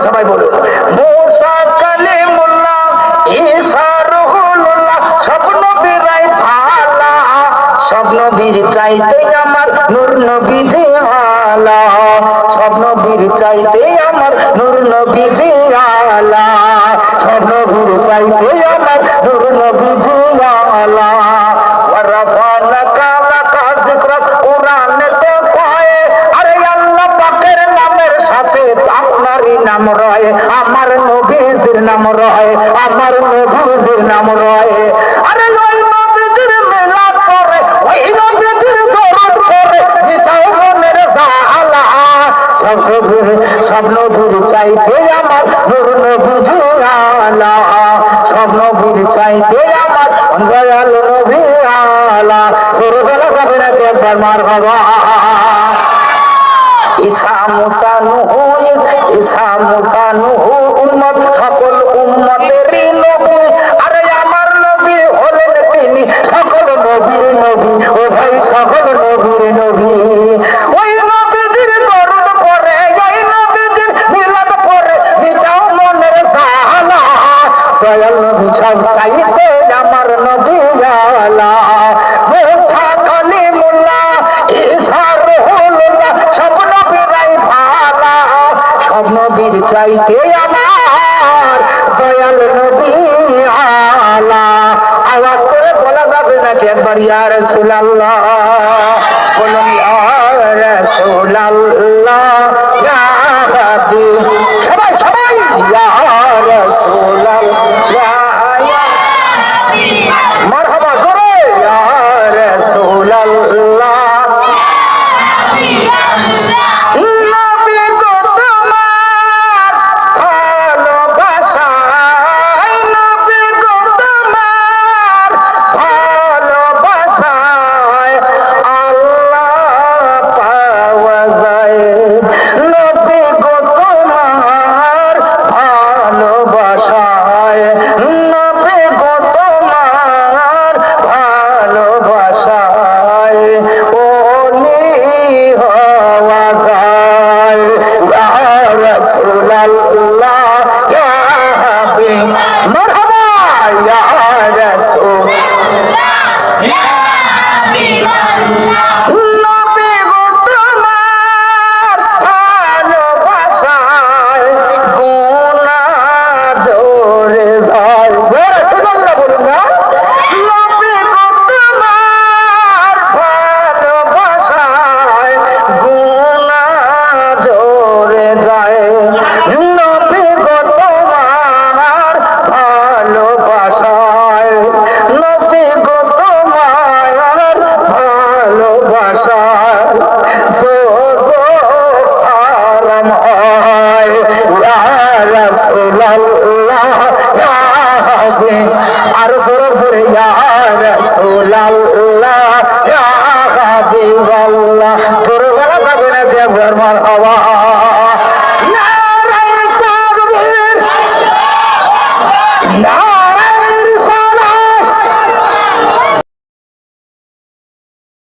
করে সবাই বলুন মুসা কালিমুল্লাহ চাইতে আমার নূর নবী যে চাইতে আমার নবী যে রয়, আমার নবীজির নাম রয়, আমার নবীজির নাম রয়। আরে ওই নবীজির মিলাদ করে ওই নবীজির দরদ করে মিটাও মনের জালা সব নবীর সব নবীর চাইতে আমার নূর নবীজি আলা। সব নবীর চাইতে আমার নবী আলা। মার বাবা। ঈসা মুসা নুহু, ঈসা মুসা নুহু উম্মত, সকল উম্মতেরই নবী। আরে আমার নবী হলেন তিনি সকল নবীর নবী, ও ভাই সকল নবীর নবী। ওই নবীজির দরুদ পড়ে, ওই নবীজির মিলাদ পড়ে, মিটাও মনের সাহালা দয়াল নবী, সব চাইতে আমার নবী আলা। চাইতে আমার দয়াল নবী আলা। আওয়াজ করে বলা যাবে নাকি একবার ইয়া রাসূলুল্লাহ। রাসূলুল্লাহ ইয়া হাবিব মারহাবা ইয়া রাসূল। வந்தா